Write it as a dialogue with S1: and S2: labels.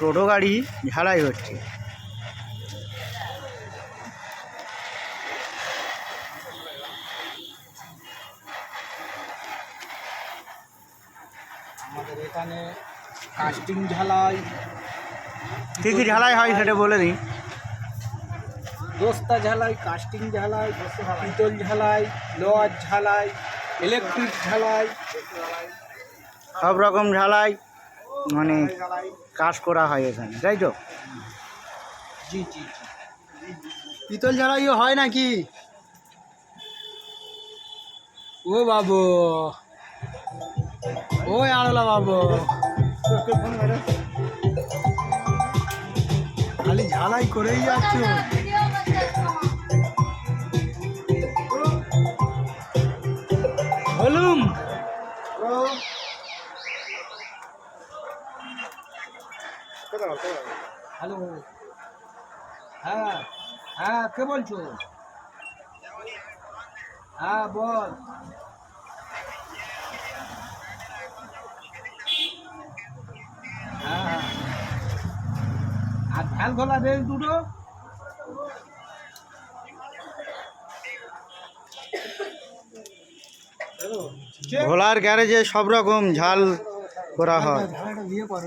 S1: টোটো গাড়ি ঝালাই হচ্ছে।
S2: আমাদের এখানে কাস্টিং ঝালাই
S1: কী কী ঝালাই হয় সেটা বলে দিন
S2: দোস্তা ঝালাই কাস্টিং ঝালাই পিতল ঝালাই লোহার ঝালাই ইলেকট্রিক ঝালাই
S1: সব রকম ঝালাই মানে কাজ করা হয় এখানে, তাই তো?
S2: জি জি
S1: পিতল ঝালাইও হয় নাকি?
S2: ও বাবু। ও আড়লা বাবু।
S1: খালি ঝালাই করেই যাচ্ছ।
S2: হলুম। হ্যালো। হ্যাঁ হ্যাঁ কে বলছো? হ্যাঁ বল। হ্যাঁ হ্যাঁ। আর ঝাল খোলা দে দুটো।
S1: ভোলার গ্যারেজে সব রকম ঝাল করা হয়।
S2: দিয়ে করো।